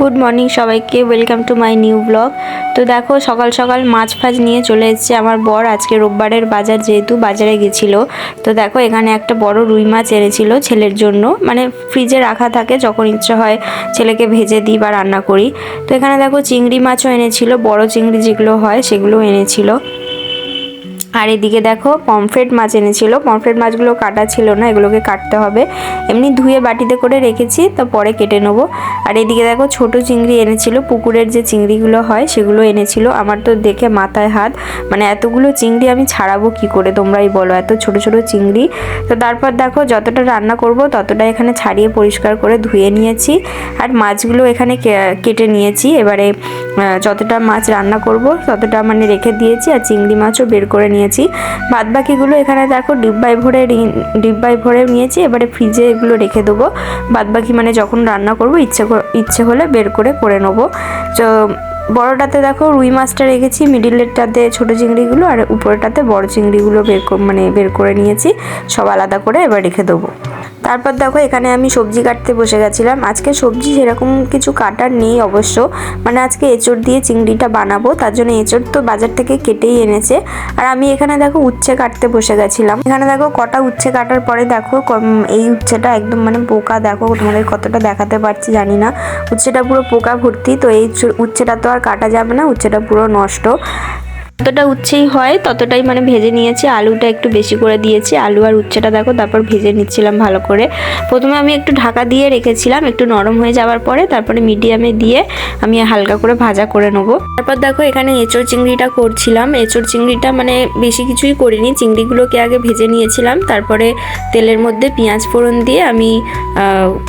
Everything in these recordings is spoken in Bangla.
গুড মর্নিং সবাইকে welcome to my new blog তো দেখো, সকাল সকাল মাছ ফাছ নিয়ে চলে এসেছে আমার বর। আজকে রোববারের বাজার যেহেতু বাজারে গেছিল, তো দেখো এখানে একটা বড় রুই মাছ এনেছিল ছেলের জন্য। মানে ফ্রিজে রাখা থাকে, যখন ইচ্ছা হয় ছেলেকে ভেজে দিই বা রান্না করি। তো এখানে দেখো চিংড়ি মাছও এনেছিল, বড় চিংড়ি যেগুলো হয় সেগুলো এনেছিল। আর এদিকে দেখো, পমফ্রেট মাছ এনেছিল। পমফ্রেট মাছগুলো কাটা ছিল না, এগুলোকে কাটতে হবে। এমনি ধুয়ে বাটিতে করে রেখেছি, তো পরে কেটে নেব। আর এদিকে দেখো, ছোট চিংড়ি এনেছিল। পুকুরের যে চিংড়িগুলো হয়, সেগুলো এনেছিল। আমার তো দেখে মাথায় হাত। মানে এতগুলো চিংড়ি আমি ছাড়াবো কি করে, তোমরাই বলো। এত ছোট ছোট চিংড়ি। তো তারপর দেখো, যতটা রান্না করব ততটা এখানে ছাড়িয়ে পরিষ্কার করে ধুয়ে নিয়েছি। আর মাছগুলো এখানে কেটে নিয়েছি। এবারে যতটা মাছ রান্না করব, ততটা মানে রেখে দিয়েছি আর চিংড়ি মাছও বের করে নিয়েছি। বাদ বাকিগুলো এখানে দেখো ডিব্বায় ভরে ডিব্বায় ভরে নিয়েছি, এবারে ফ্রিজে এগুলো রেখে দেবো। বাদ বাকি মানে যখন রান্না করব, ইচ্ছে ইচ্ছে হলে বের করে করে নেব। তো বড়টাতে দেখো রুই মাছটা রেখেছি মিডিলেরটাতে ছোট চিংড়িগুলো আর উপরেরটাতে বড় চিংড়িগুলো বের মানে বের করে নিয়েছি। সব আলাদা করে এবার রেখে দেবো। তারপর দেখো, এখানে আমি সবজি কাটতে বসে গেছিলাম। আজকে সবজি সেরকম কিছু কাটার নেই অবশ্য। মানে আজকে এঁচড় দিয়ে চিংড়িটা বানাবো, তার জন্য এঁচড় তো বাজার থেকে কেটেই এনেছে। আর আমি এখানে দেখো, উচ্ছে কাটতে বসে গেছিলাম। এখানে দেখো, কটা উচ্ছে কাটার পরে দেখো এই উচ্ছেটা একদম মানে পোকা, দেখো তোমাদের কতটা দেখাতে পারছি, জানি না। উচ্ছেটা পুরো পোকা ভর্তি, তো এই উচ্ছে- উচ্ছেটা তো আর কাটা যাবে না, উচ্ছেটা পুরো নষ্ট। যতটা উচ্ছেই হয়, ততটাই মানে ভেজে নিয়েছি। আলুটা একটু বেশি করে দিয়েছি। আলু আর উচ্ছেটা দেখো, তারপর ভেজে নিচ্ছিলাম ভালো করে। প্রথমে আমি একটু ঢাকা দিয়ে রেখেছিলাম, একটু নরম হয়ে যাওয়ার পরে তারপরে মিডিয়ামে দিয়ে আমি হালকা করে ভাজা করে নেব। তারপর দেখো, এখানে এঁচড় চিংড়িটা করছিলাম। এঁচড় চিংড়িটা মানে বেশি কিছুই করিনি, চিংড়িগুলোকে আগে ভেজে নিয়েছিলাম। তারপরে তেলের মধ্যে পেঁয়াজ ফোড়ন দিয়ে আমি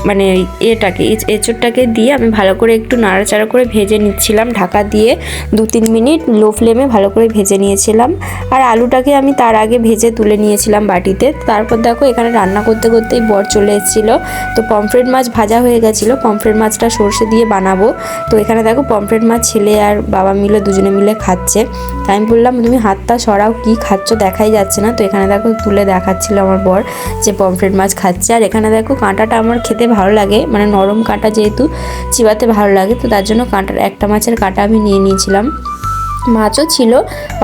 মানে এটাকে, এঁচ- এঁচড়টাকে দিয়ে আমি ভালো করে একটু নাড়াচাড়া করে ভেজে নিচ্ছিলাম ঢাকা দিয়ে। দু তিন মিনিট লো ফ্লেমে ভালো করে ভেজে নিয়েছিলাম। আর আলুটাকে আমি তার আগে ভেজে তুলে নিয়েছিলাম বাটিতে। তারপর দেখো, এখানে রান্না করতে করতেই বর চলে এসেছিল। তো পমফ্রেট মাছ ভাজা হয়ে গেছিল। পমফ্রেট মাছটা সর্ষে দিয়ে বানাবো। তো এখানে দেখো, পমফ্রেট মাছ ছেলে আর বাবা মিলে দুজনে মিলে খাচ্ছে। তাই আমি বললাম, তুমি হাতটা সরাও, কি খাচ্ছ দেখাই যাচ্ছে না। তো এখানে দেখো, তুলে দেখাচ্ছিল আমার বর যে পমফ্রেট মাছ খাচ্ছে। আর এখানে দেখো, কাঁটাটা আমার খেতে ভালো লাগে। মানে নরম কাঁটা যেহেতু, চিবাতে ভালো লাগে। তো তার জন্য কাঁটার, একটা মাছের কাঁটা আমি নিয়ে নিয়েছিলাম। মাছও ছিল,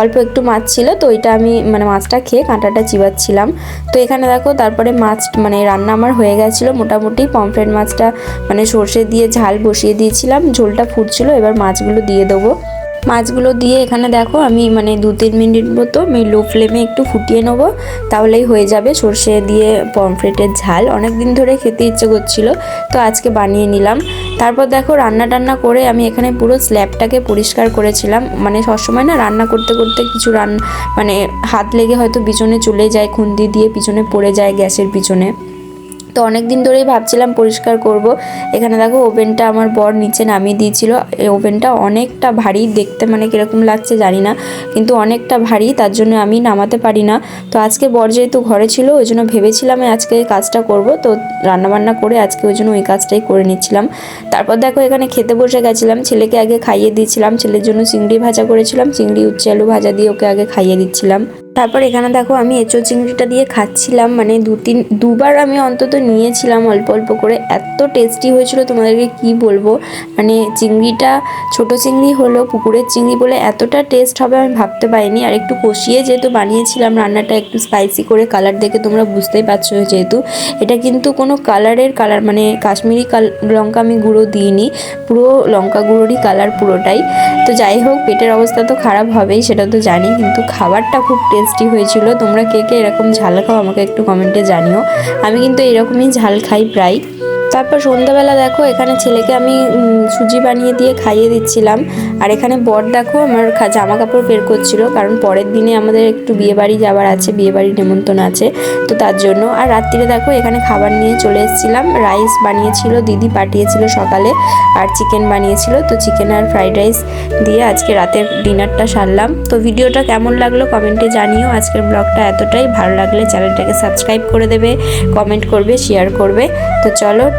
অল্প একটু মাছ ছিল, তো ওইটা আমি মানে মাছটা খেয়ে কাঁটাটা চিবাচ্ছিলাম। তো এখানে দেখো, তারপরে মাছ মানে রান্না আমার হয়ে গেছিল, মোটামুটি পমফ্রেট মাছটা মানে সর্ষে দিয়ে ঝাল বসিয়ে দিয়েছিলাম, ঝোলটা ফুটছিল, এবার মাছগুলো দিয়ে দেবো। মাছগুলো দিয়ে এখানে দেখো, আমি মানে দু তিন মিনিট মতো আমি লো ফ্লেমে একটু ফুটিয়ে নেব, তাহলেই হয়ে যাবে সর্ষে দিয়ে পমফ্রেটের ঝাল। অনেক দিন ধরে খেতে ইচ্ছে করছিল, তো আজকে বানিয়ে নিলাম। তারপর দেখো, রান্না টান্না করে আমি এখানে পুরো স্ল্যাবটাকে পরিষ্কার করেছিলাম। মানে সবসময় না রান্না করতে করতে কিছু রান মানে হাত লেগে হয়তো পিছনে চলে যায়, খুন্তি দিয়ে পিছনে পড়ে যায় গ্যাসের পিছনে। তো অনেক দিন ধরেই ভাবছিলাম পরিষ্কার করব। এখানে দেখো ওভেনটা আমার বর নিচে নামিয়ে দিয়েছিল। এই ওভেনটা অনেকটা ভারী দেখতে মানে কীরকম লাগছে জানি না, কিন্তু অনেকটা ভারী, তার জন্য আমি নামাতে পারি না। তো আজকে বর যেহেতু ঘরে ছিল, ওই জন্য ভেবেছিলাম আজকে এই কাজটা করব। তো রান্নাবান্না করে আজকে ওই জন্য ওই কাজটাই করে নিচ্ছিলাম। তারপর দেখো এখানে খেতে বসে গেছিলাম, ছেলেকে আগে খাইয়ে দিয়েছিলাম ছেলের জন্য চিংড়ি ভাজা করেছিলাম, চিংড়ি উচ্ছে আলু ভাজা দিয়ে ওকে আগে খাইয়ে দিচ্ছিলাম। তারপর এখানে দেখো আমি এঁচো চিংড়িটা দিয়ে খাচ্ছিলাম মানে দু তিন, দুবার আমি অন্তত নিয়েছিলাম অল্প অল্প করে। এত টেস্টি হয়েছিল, তোমাদেরকে কি বলব? মানে চিংড়িটা ছোট চিংড়ি হলো পুকুরের চিংড়ি বলে এতটা টেস্ট হবে আমি ভাবতে পারিনি। আর একটু কষিয়ে যেহেতু বানিয়েছিলাম, রান্নাটা একটু স্পাইসি করে কালার দেখে তোমরা বুঝতেই পারছ যেহেতু। এটা কিন্তু কোনো কালারের কালার মানে কাশ্মীরি লঙ্কা আমি গুঁড়ো দিইনি, পুরো লঙ্কা গুঁড়োরই কালার পুরোটাই। তো যাই হোক, পেটের অবস্থা তো খারাপ হবেই, সেটা তো জানি, কিন্তু খাবারটা খুব টেস্টি হয়েছিল। তোমরা কে কে এরকম ঝাল খাও আমাকে একটু কমেন্টে জানিও। আমি কিন্তু এরকমই ঝাল খাই প্রায়। তারপর সন্ধ্যাবেলা দেখো, এখানে ছেলেকে আমি সুজি বানিয়ে দিয়ে খাইয়ে দিচ্ছিলাম। আর এখানে বর দেখো আমার জামা কাপড় বের করছিল, কারণ পরের দিনে আমাদের একটু বিয়ে বাড়ি যাওয়ার আছে বিয়ে বাড়ির আছে, তো তার জন্য। আর রাত্রিরে দেখো, এখানে খাবার নিয়ে চলে এসেছিলাম, রাইস বানিয়েছিল, দিদি পাঠিয়েছিল সকালে, আর চিকেন বানিয়েছিল, তো চিকেন আর ফ্রাইড রাইস দিয়ে আজকে রাতের ডিনারটা সারলাম। তো ভিডিওটা কেমন লাগল কমেন্টে জানিও, আজকের ব্লগটা এতটাই ভালো লাগলে চ্যানেলটাকে সাবস্ক্রাইব করে দেবে, কমেন্ট করবে, শেয়ার করবে। তো চলো